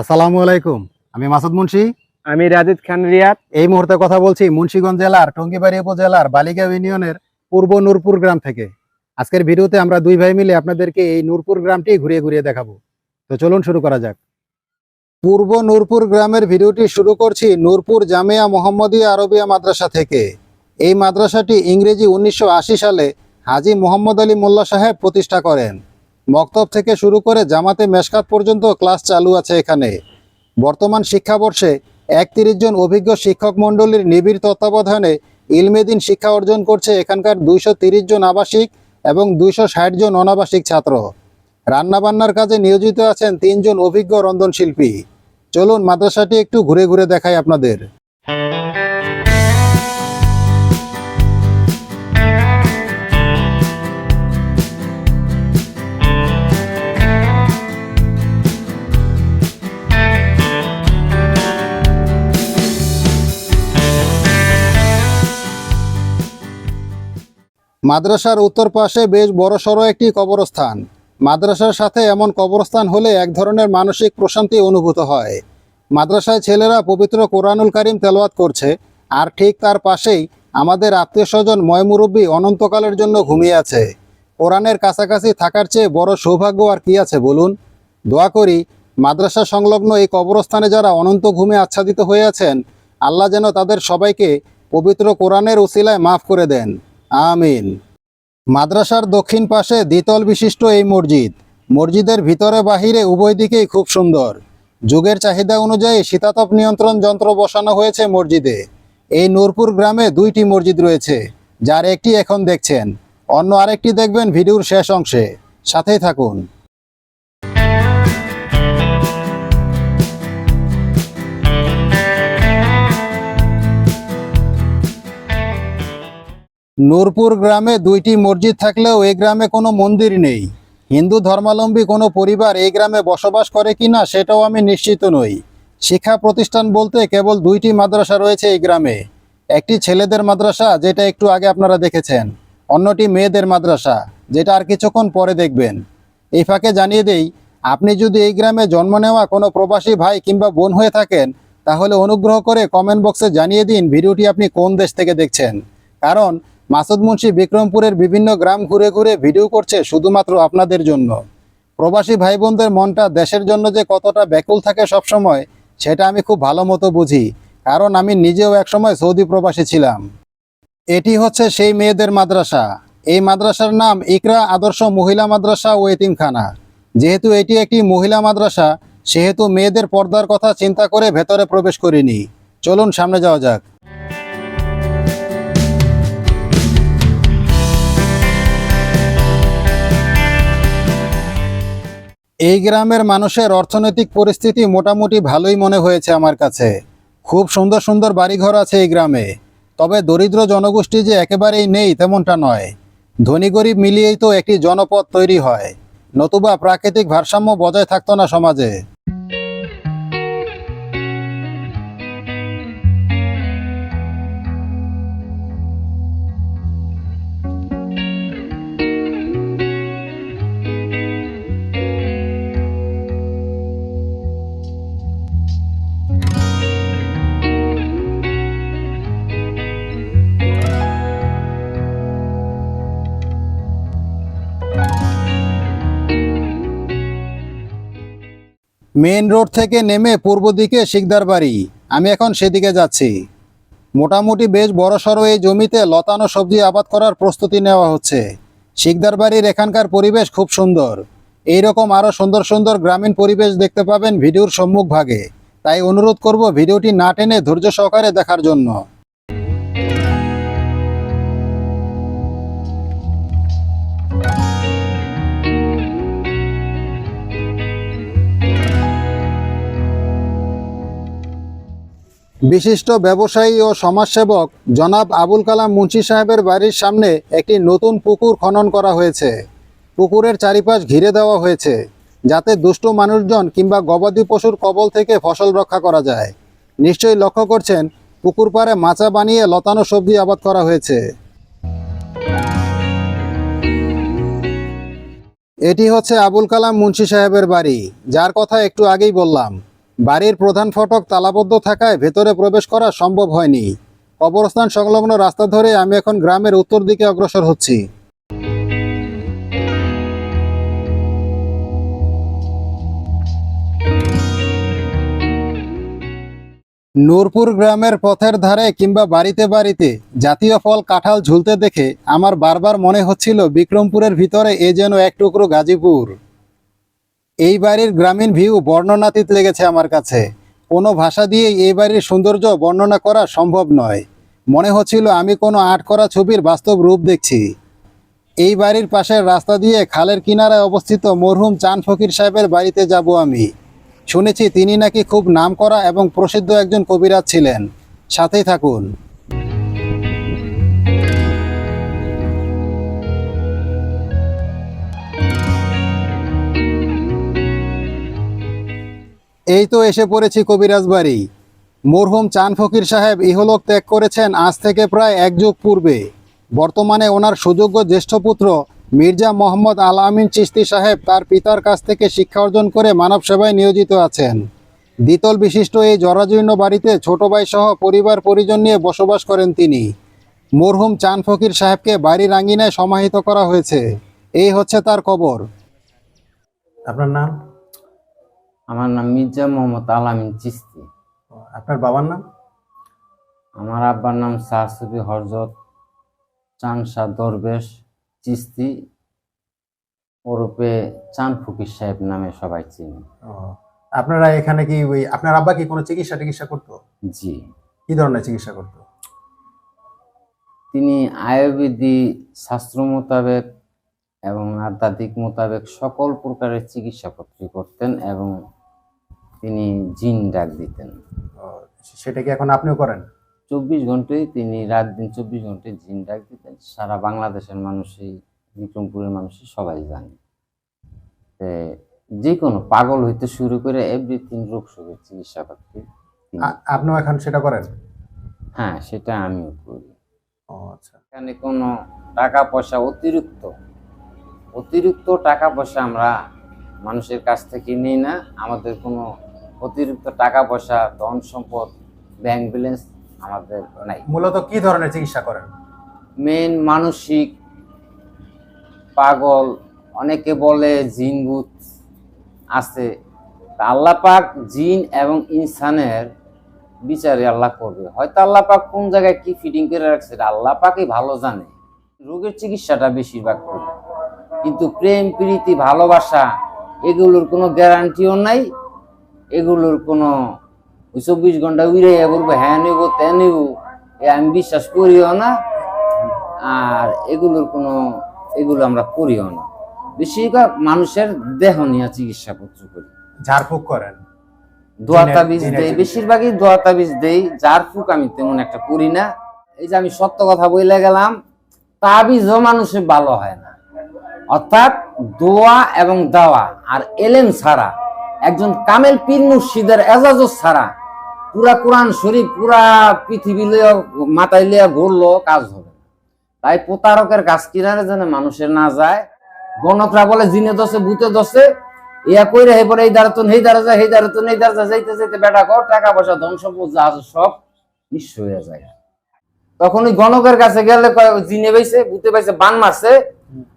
আসসালামু আলাইকুম। আমি মাসুদ মুন্সি। আমি রাজিদ খান রিয়াদ। এই মুহূর্তে কথা বলছি মুন্সিগঞ্জ জেলার টঙ্গিবাড়ি উপজেলার বালিগাঁও ইউনিয়নের পূর্ব নূরপুর গ্রাম থেকে। আজকের ভিডিওতে আমরা দুই ভাই মিলে আপনাদেরকে এই নূরপুর গ্রামটি ঘুরিয়ে ঘুরিয়ে দেখাবো। তো চলুন শুরু করা যাক। পূর্ব নূরপুর গ্রামের ভিডিওটি শুরু করছি নূরপুর জামিয়া মোহাম্মদিয়া আরবিয়া মাদ্রাসা থেকে। এই মাদ্রাসাটি ইংরেজি উনিশশো আশি সালে হাজি মোহাম্মদ আলী মোল্লা সাহেব প্রতিষ্ঠা করেন। মক্তব থেকে শুরু করে জামাতে মেশকাত পর্যন্ত ক্লাস চালু আছে এখানে। বর্তমান শিক্ষাবর্ষে একত্রিশ জন অভিজ্ঞ শিক্ষক মণ্ডলীর নিবিড় তত্ত্বাবধানে ইলমেদিন শিক্ষা অর্জন করছে এখানকার দুইশো জন আবাসিক এবং দুইশো ষাট জন অনাবাসিক ছাত্র। রান্নাবান্নার কাজে নিয়োজিত আছেন তিনজন অভিজ্ঞ রন্ধনশিল্পী। চলুন মাদ্রাসাটি একটু ঘুরে ঘুরে দেখাই আপনাদের। মাদ্রাসার উত্তর পাশে বেশ বড়সড় একটি কবরস্থান। মাদ্রাসার সাথে এমন কবরস্থান হলে এক ধরনের মানসিক প্রশান্তি অনুভূত হয়। মাদ্রাসায় ছেলেরা পবিত্র কোরআনুল কারিম তেলাওয়াত করছে, আর ঠিক তার পাশেই আমাদের আত্মীয় স্বজন ময়মুরব্বী অনন্তকালের জন্য ঘুমিয়ে আছে। কোরআনের কাছাকাছি থাকার চেয়ে বড় সৌভাগ্য আর কি আছে বলুন? দোয়া করি, মাদ্রাসা সংলগ্ন এই কবরস্থানে যারা অনন্ত ঘুমে আচ্ছাদিত হয়ে আছেন, আল্লাহ যেন তাদের সবাইকে পবিত্র কোরআনের উসিলায় মাফ করে দেন। আমিন। মাদ্রাসার দক্ষিণ পাশে দ্বিতল বিশিষ্ট এই মসজিদ। মসজিদের ভিতরে বাহিরে উভয় দিকেই খুব সুন্দর। যুগের চাহিদা অনুযায়ী শীতাতপ নিয়ন্ত্রণ যন্ত্র বসানো হয়েছে মসজিদে। এই নূরপুর গ্রামে দুইটি মসজিদ রয়েছে, যার একটি এখন দেখছেন। অন্য আরেকটি দেখবেন ভিডিওর শেষ অংশে। সাথেই থাকুন। নূরপুর গ্রামে দুইটি মসজিদ থাকলেও এই গ্রামে কোনো মন্দির নেই। হিন্দু ধর্মাবলম্বী কোনো পরিবার এই গ্রামে বসবাস করে কিনা সেটাও আমি নিশ্চিত নই। শিক্ষা প্রতিষ্ঠান বলতে কেবল দুইটি মাদ্রাসা রয়েছে এই গ্রামে। একটি ছেলেদের মাদ্রাসা, যেটা একটু আগে আপনারা দেখেছেন। অন্যটি মেয়েদের মাদ্রাসা, যেটা আর কিছুক্ষণ পরে দেখবেন। এই ফাঁকে জানিয়ে দেই, আপনি যদি এই গ্রামে জন্ম নেওয়া কোনো প্রবাসী ভাই কিংবা বোন হয়ে থাকেন, তাহলে অনুগ্রহ করে কমেন্ট বক্সে জানিয়ে দিন ভিডিওটি আপনি কোন দেশ থেকে দেখছেন। কারণ মাসুদ মুন্সি বিক্রমপুরের বিভিন্ন গ্রাম ঘুরে ঘুরে ভিডিও করছে শুধুমাত্র আপনাদের জন্য। প্রবাসী ভাই বোনদের মনটা দেশের জন্য যে কতটা ব্যাকুল থাকে সবসময়, সেটা আমি খুব ভালো মতো বুঝি, কারণ আমি নিজেও একসময় সৌদি প্রবাসী ছিলাম। এটি হচ্ছে সেই মেয়েদের মাদ্রাসা। এই মাদ্রাসার নাম ইকরা আদর্শ মহিলা মাদ্রাসা ও এতিমখানা। যেহেতু এটি একটি মহিলা মাদ্রাসা, সেহেতু মেয়েদের পর্দার কথা চিন্তা করে ভেতরে প্রবেশ করিনি। চলুন সামনে যাওয়া যাক। এই গ্রামের মানুষের অর্থনৈতিক পরিস্থিতি মোটামুটি ভালোই মনে হয়েছে আমার কাছে। খুব সুন্দর সুন্দর বাড়িঘর আছে এই গ্রামে। তবে দরিদ্র জনগোষ্ঠী যে একেবারেই নেই তেমনটা নয়। ধনী গরিব মিলিয়েই তো একটি জনপদ তৈরি হয়। নতুবা প্রাকৃতিক ভারসাম্য বজায় থাকতো না সমাজে। মেন রোড থেকে নেমে পূর্ব দিকে শিকদার বাড়ি। আমি এখন সেদিকে যাচ্ছি। মোটামুটি বেশ বড়সড় এই জমিতে লতানো সবজি আবাদ করার প্রস্তুতি নেওয়া হচ্ছে। শিকদার বাড়ির এখানকার পরিবেশ খুব সুন্দর। এই রকম আরও সুন্দর সুন্দর গ্রামীণ পরিবেশ দেখতে পাবেন ভিডিওর সম্মুখ ভাগে। তাই অনুরোধ করব ভিডিওটি না টেনে ধৈর্য সহকারে দেখার জন্য। বিশিষ্ট ব্যবসায়ী ও সমাজসেবক জনাব আবুল কালাম মুন্সি সাহেবের বাড়ির সামনে একটি নতুন পুকুর খনন করা হয়েছে। পুকুরের চারিপাশ ঘিরে দেওয়া হয়েছে, যাতে দুষ্ট মানুষজন কিংবা গবাদি পশুর কবল থেকে ফসল রক্ষা করা যায়। নিশ্চয়ই লক্ষ্য করছেন, পুকুর পাড়ে মাচা বানিয়ে লতানো সবজি আবাদ করা হয়েছে। এটি হচ্ছে আবুল কালাম মুন্সি সাহেবের বাড়ি, যার কথা একটু আগেই বললাম। বাড়ির প্রধান ফটক তালাবদ্ধ থাকায় ভেতরে প্রবেশ করা সম্ভব হয়নি। কবরস্থান সংলগ্ন রাস্তা ধরে আমি এখন গ্রামের উত্তর দিকে অগ্রসর হচ্ছি। নূরপুর গ্রামের পথের ধারে কিংবা বাড়িতে বাড়িতে জাতীয় ফল কাঁঠাল ঝুলতে দেখে আমার বারবার মনে হচ্ছিল বিক্রমপুরের ভিতরে এ যেন এক টুকরো গাজীপুর। এই বাড়ির গ্রামীণ ভিউ বর্ণনাতীত লেগেছে আমার কাছে। কোনো ভাষা দিয়ে এই বাড়ির সৌন্দর্য বর্ণনা করা সম্ভব নয়। মনে হচ্ছিল আমি কোনো আর্ট করা ছবির বাস্তব রূপ দেখছি। এই বাড়ির পাশের রাস্তা দিয়ে খালের কিনারায় অবস্থিত মরহুম চান ফকির সাহেবের বাড়িতে যাব আমি। শুনেছি তিনি নাকি খুব নামকরা এবং প্রসিদ্ধ একজন কবিরাজ ছিলেন। সাথেই থাকুন। এই তো এসে পড়েছি কবিরাজ বাড়ি। মরহুম চান ফকির সাহেব ইহলোক ত্যাগ করেছেন আজ থেকে প্রায় এক যুগ পূর্বে। বর্তমানে ওনার সুযোগ্য জ্যেষ্ঠ পুত্র মির্জা মোহাম্মদ আল আমিন চিস্তি সাহেব তার পিতার কাছ থেকে শিক্ষা অর্জন করে মানব সেবায় নিয়োজিত আছেন। দ্বিতল বিশিষ্ট এই জরাজীর্ণ বাড়িতে ছোট ভাই সহ পরিবার পরিজন নিয়ে বসবাস করেন তিনি। মরহুম চান ফকির সাহেবকে বাড়ির আঙ্গিনায় সমাহিত করা হয়েছে। এই হচ্ছে তার কবর। আপনার নাম? আমার নাম মির্জা মোহাম্মদ আলামিন চিস্তি। আপনার বাবার নাম? আমার আব্বার নাম সাহসুফি হরজত চানসা দরবেশ চিস্তি। ওরূপে চান ফকির সাহেব নামে সবাই চিনি। ও, আপনারা এখানে কি ওই আপনার আব্বা কি কোনো চিকিৎসা টিকিৎসা করতো? জি। কি ধরনের চিকিৎসা করতো? তিনি আয়ুর্বেদী শাস্ত্র মোতাবেক এবং আধ্যাত্মিক মোতাবেক সকল প্রকারের চিকিৎসাপত্র করতেন এবং তিনি জিন ডাক দিতেন। ও, সেটা কি এখন আপনিও করেন? চব্বিশ ঘন্টায় তিনি রাত দিন চব্বিশ ঘন্টায় জিন ডাক দিতেন। সারা বাংলাদেশের মানুষই বিক্রমপুরের মানুষই সবাই জানে। যে কোনো পাগল হইতে শুরু করে এভরিথিং রোগ শোকের চিকিৎসা করতে আপনিও এখন সেটা করেন? হ্যাঁ সেটা আমিও করি। আচ্ছা। এখানে কোনো টাকা পয়সা অতিরিক্ত অতিরিক্ত টাকা পয়সা আমরা মানুষের কাছ থেকে নিই না। আমাদের কোনো অতিরিক্ত টাকা পয়সা ধন সম্পদ ব্যাংক ব্যালেন্স আমাদের নাই। মূলত কি ধরনের চিকিৎসা করেন? মেন মানসিক পাগল অনেকে বলে জিন ভূত আছে। তা আল্লাহ পাক জিন এবং ইনসানের বিচারে আল্লাহ করবে। হয়তো আল্লাহ পাক কোন জায়গায় কি ফিটিং করে রাখছে এটা আল্লাহ পাকই ভালো জানে। রোগের চিকিৎসাটা বেশিরভাগ করে। কিন্তু প্রেম প্রীতি ভালোবাসা এগুলোর কোনো গ্যারান্টিও নাই। এগুলোর কোনো ওই চব্বিশ ঘণ্টা উড়ে বলব হ্যাঁ নেব ত্যান নেব। এ আমি বিশ্বাস করিও না আর এগুলোর কোনো এগুলো আমরা করিও না। বেশিরভাগ মানুষের দেহ নিয়ে চিকিৎসাপত্র করি। ঝাড়ফুঁক করেন দোয়া তাবিজ দেই বেশিরভাগই দোয়া তাবিজ দেই যার ফুক আমি তেমন একটা করি না। এই যে আমি সত্য কথা বলে গেলাম তাবিজও মানুষের ভালো হয় না। অর্থাৎ দোয়া এবং দাওয়া আর এলেম ছাড়া একজন কামেল পীর মুর্শিদের এজাজত ছাড়া পুরা কোরআন শরীফ, পুরা পৃথিবী লইয়া, মাথায় লিয়া ঘুরলো কাজ হবে তাই প্রতারকের কাজ কিনারে যেন মানুষের না যায়, গণকরা বলে, জিনে দশে ভূতে দশে ইয়া কইরে হে পরে এই তো এই দ্বারা যায় এই তো এই যায় যাইতে যাইতে বেটা কর, টাকা পয়সা, ধন সম্পদ, যা আছে সব নিঃস্ব হয়ে যায়। তখন ওই গণকের কাছে গেলে জিনে পাইছে ভূতে পাইছে বান মারছে।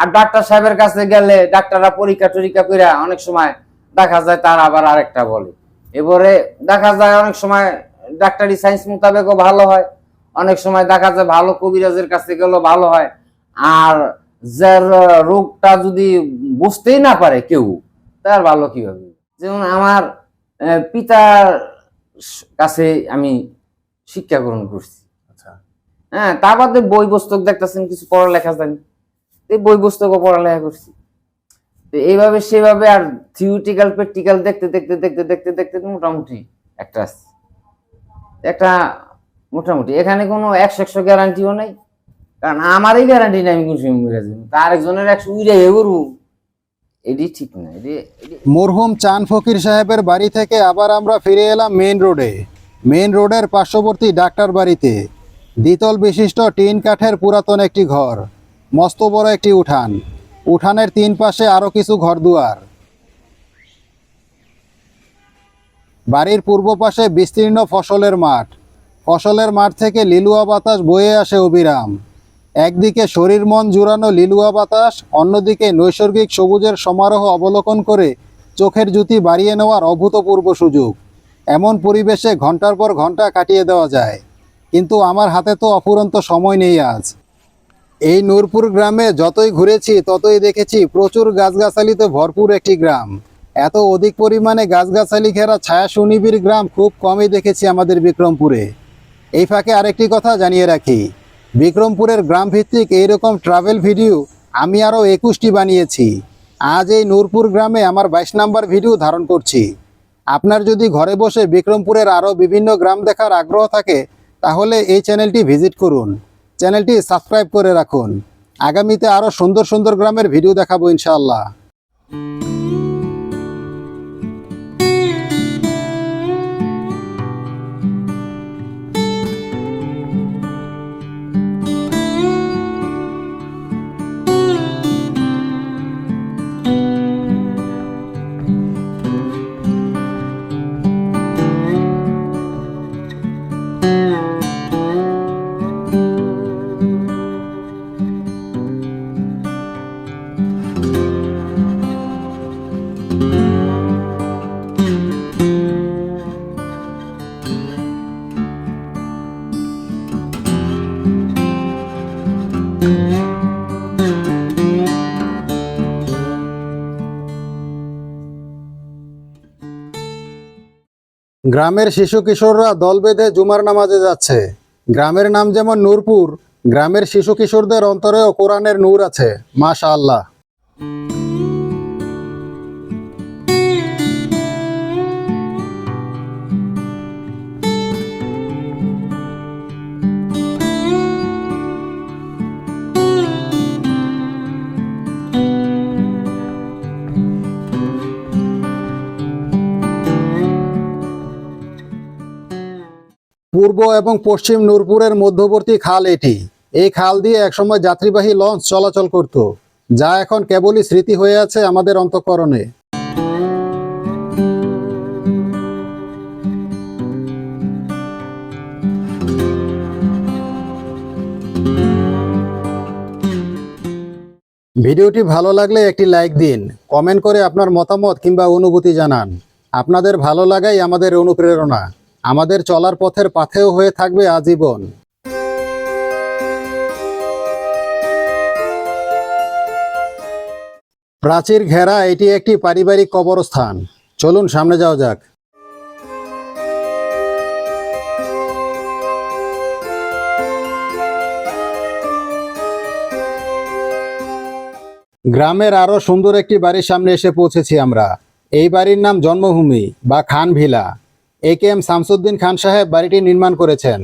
আর ডাক্তার সাহেবের কাছে গেলে ডাক্তাররা পরীক্ষা টরীক্ষা কইরা অনেক সময় দেখা যায় তার আবার আরেকটা বলে। এবারে দেখা যায় অনেক সময় ডাক্তারি সায়েন্স মোতাবেকও ভালো হয়। অনেক সময় দেখা যায় ভালো কবিরাজের কাছে গেলেও ভালো হয়। আর যার রোগটা যদি বুঝতেই না পারে কেউ তার ভালো কীভাবে? যেমন আমার পিতার কাছে আমি শিক্ষা গ্রহণ করছি। আচ্ছা। হ্যাঁ তা বাদে বই পুস্তক দেখতেছেন কিছু পড়ালেখা জানি। এই বই পুস্তকও পড়ালেখা করছি। এইভাবে সেভাবে আর থিওরিটিক্যাল প্র্যাকটিক্যাল দেখতে দেখতে দেখতে দেখতে দেখতে মোটামুটি একটা। একটা মোটামুটি। এখানে কোনো একশো একশো গ্যারান্টিও নেই। কারণ আমারই গ্যারান্টি নেই আমি তার একজনের একশো উড়ে করব এটি ঠিক না, এটি মরহুম চান ফকির সাহেবের বাড়ি থেকে আবার আমরা ফিরে এলাম মেন রোডে মেইন রোডের পার্শ্ববর্তী ডাক্তার বাড়িতে। দ্বিতল বিশিষ্ট টিন কাঠের পুরাতন একটি ঘর। মস্ত বড় একটি উঠান। উঠানের তিন পাশে আরও কিছু ঘরদুয়ার। বাড়ির পূর্ব পাশে বিস্তীর্ণ ফসলের মাঠ। ফসলের মাঠ থেকে লিলুয়া বাতাস বয়ে আসে অবিরাম। একদিকে শরীর মন জুড়ানো লিলুয়া বাতাস, অন্যদিকে নৈসর্গিক সবুজের সমারোহ অবলোকন করে চোখের জুতি বাড়িয়ে নেওয়ার অভূতপূর্ব সুযোগ। এমন পরিবেশে ঘণ্টার পর ঘণ্টা কাটিয়ে দেওয়া যায়। কিন্তু আমার হাতে তো অফুরন্ত সময় নেই আজ। এই নূরপুর গ্রামে যতই ঘুরেছি, ততই দেখেছি প্রচুর গাছগাছালিতে ভরপুর একটি গ্রাম। এত অধিক পরিমাণে গাছগাছালি ঘেরা ছায়া সুনিবিড় গ্রাম খুব কমই দেখেছি আমাদের বিক্রমপুরে। এই ফাঁকে আরেকটি কথা জানিয়ে রাখি। বিক্রমপুরের গ্রাম ভিত্তিক এইরকম ট্রাভেল ভিডিও আমি আরও একুশটি বানিয়েছি। আজ এই নূরপুর গ্রামে আমার বাইশ নাম্বার ভিডিও ধারণ করছি। আপনার যদি ঘরে বসে বিক্রমপুরের আরও বিভিন্ন গ্রাম দেখার আগ্রহ থাকে, তাহলে এই চ্যানেলটি ভিজিট করুন। চ্যানেলটি সাবস্ক্রাইব করে রাখুন। আগামীতে আরও সুন্দর সুন্দর গ্রামের ভিডিও দেখাবো ইনশাআল্লাহ। গ্রামের শিশু কিশোররা দল বেঁধে জুমার নামাজে যাচ্ছে। গ্রামের নাম যেমন নূরপুর, গ্রামের শিশু কিশোরদের অন্তরেও কোরআনের নূর আছে। মাশা আল্লাহ পূর্ব এবং পশ্চিম নূরপুরের মধ্যবর্তী খাল এটি। এই খাল দিয়ে একসময় যাত্রীবাহী লঞ্চ চলাচল করত, যা এখন কেবলই স্মৃতি হয়ে আছে আমাদের অন্তঃকরণে। ভিডিওটি ভালো লাগলে একটি লাইক দিন, কমেন্ট করে আপনার মতামত কিংবা অনুভূতি জানান। আপনাদের ভালো লাগাই আমাদের অনুপ্রেরণা। আমাদের চলার পথের পাথেও হয়ে থাকবে আজীবন। প্রাচীর ঘেরা এটি একটি পারিবারিক কবরস্থান। চলুন সামনে যাওয়া যাক। গ্রামের আরও সুন্দর একটি বাড়ির সামনে এসে পৌঁছেছি আমরা। এই বাড়ির নাম জন্মভূমি বা Khan villa A K M Shamsuddin Khan সাহেব বাড়িটি নির্মাণ করেছেন।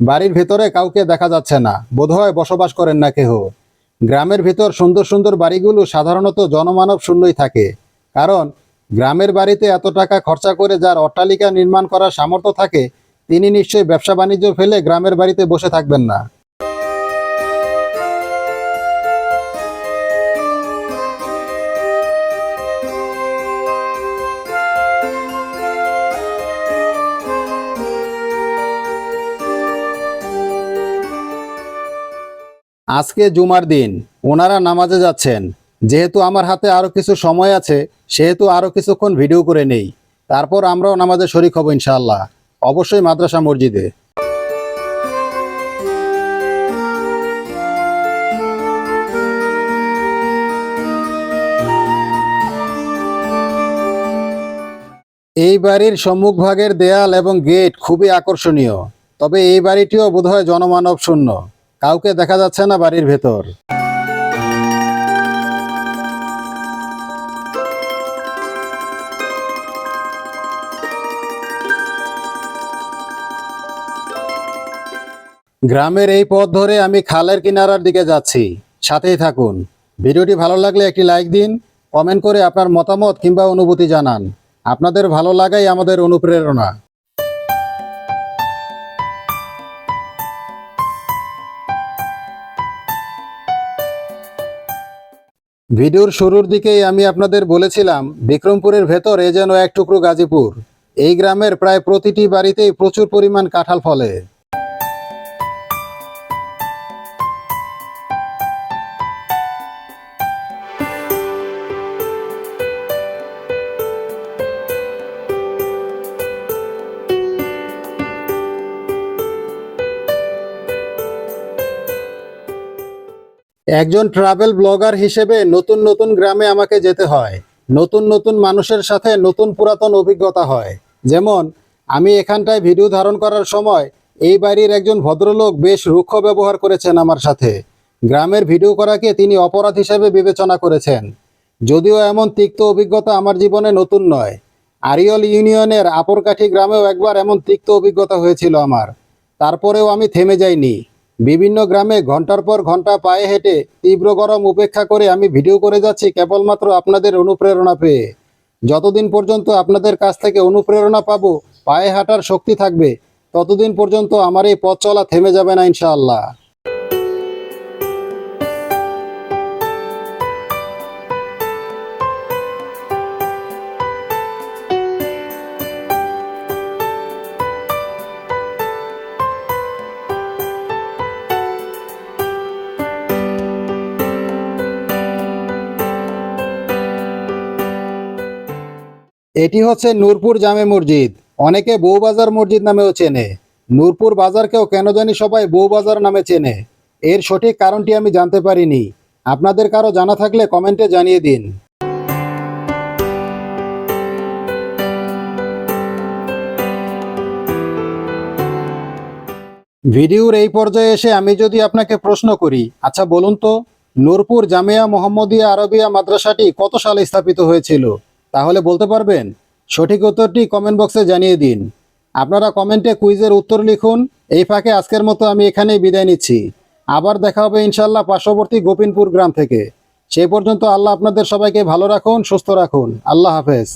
বাড়ির ভেতরে কাউকে দেখা যাচ্ছে না। বোধহয় বসবাস করেন না কেহ। গ্রামের ভেতর সুন্দর সুন্দর বাড়িগুলো সাধারণত জনমানব শূন্যই থাকে। কারণ গ্রামের বাড়িতে এত টাকা খরচা করে যার অট্টালিকা নির্মাণ করার সামর্থ্য থাকে, তিনি নিশ্চয়ই ব্যবসা বাণিজ্য ফেলে গ্রামের বাড়িতে বসে থাকবেন না। আজকে জুমার দিন, ওনারা নামাজে যাচ্ছেন। যেহেতু আমার হাতে আরও কিছু সময় আছে, সেহেতু আরও কিছুক্ষণ ভিডিও করে নেই। তারপর আমরাও নামাজে শরিক হব ইনশাআল্লাহ। অবশ্যই মাদ্রাসা মসজিদে। এই বাড়ির সম্মুখভাগের দেয়াল এবং গেট খুবই আকর্ষণীয়। তবে এই বাড়িটিও বোধহয় জনমানব শূন্য। কাউকে দেখা যাচ্ছে না বাড়ির ভেতর। গ্রামের এই পথ ধরে আমি খালের কিনারার দিকে যাচ্ছি। সাথেই থাকুন। ভিডিওটি ভালো লাগলে একটি লাইক দিন, কমেন্ট করে আপনার মতামত কিংবা অনুভূতি জানান। আপনাদের ভালো লাগাই আমাদের অনুপ্রেরণা। ভিডিওর শুরুর দিকেই আমি আপনাদের বলেছিলাম, বিক্রমপুরের ভেতর এ যেন এক টুকরো গাজীপুর। এই গ্রামের প্রায় প্রতিটি বাড়িতেই প্রচুর পরিমাণ কাঁঠাল ফলে। একজন ট্রাভেল ব্লগার হিসেবে নতুন নতুন গ্রামে আমাকে যেতে হয়। নতুন নতুন মানুষের সাথে নতুন পুরাতন অভিজ্ঞতা হয়। যেমন, আমি এখানটায় ভিডিও ধারণ করার সময় এই বাড়ির একজন ভদ্রলোক বেশ রুক্ষ ব্যবহার করেছেন আমার সাথে। গ্রামের ভিডিও করাকে তিনি অপরাধ হিসেবে বিবেচনা করেছেন। যদিও এমন তিক্ত অভিজ্ঞতা আমার জীবনে নতুন নয়। আরিয়ল ইউনিয়নের আপরকাঠি গ্রামেও একবার এমন তিক্ত অভিজ্ঞতা হয়েছিল আমার। তারপরেও আমি থেমে যাইনি। বিভিন্ন গ্রামে ঘণ্টার পর ঘণ্টা পায়ে হেঁটে তীব্র গরম উপেক্ষা করে আমি ভিডিও করে যাচ্ছি কেবলমাত্র আপনাদের অনুপ্রেরণা পেয়ে। যতদিন পর্যন্ত আপনাদের কাছ থেকে অনুপ্রেরণা পাবো, পায়ে হাঁটার শক্তি থাকবে, ততদিন পর্যন্ত আমার এই পথ চলা থেমে যাবে না ইনশাআল্লাহ। এটি হচ্ছে নূরপুর জামে মসজিদ। অনেকে বউবাজার মসজিদ নামেও চেনে। নূরপুর বাজারকেও কেন জানি সবাই বউবাজার নামে চেনে। এর সঠিক কারণটি আমি জানতে পারিনি। আপনাদের কারও জানা থাকলে কমেন্টে জানিয়ে দিন। ভিডিওর এই পর্যায়ে এসে আমি যদি আপনাকে প্রশ্ন করি আচ্ছা বলুন তো, নূরপুর জামিয়া মোহাম্মদিয়া আরবিয়া মাদ্রাসাটি কত সালে স্থাপিত হয়েছিল? তাহলে বলতে পারবেন সঠিক উত্তরটি কমেন্ট বক্সে জানিয়ে দিন। আপনারা কমেন্টে কুইজের উত্তর লিখুন। এই ফাঁকে আজকের মতো আমি এখানেই বিদায় নিচ্ছি। আবার দেখা হবে ইনশাল্লাহ পার্শ্ববর্তী গোপিনপুর গ্রাম থেকে। সেই পর্যন্ত আল্লাহ আপনাদের সবাইকে ভালো রাখুন, সুস্থ রাখুন। আল্লাহ হাফেজ।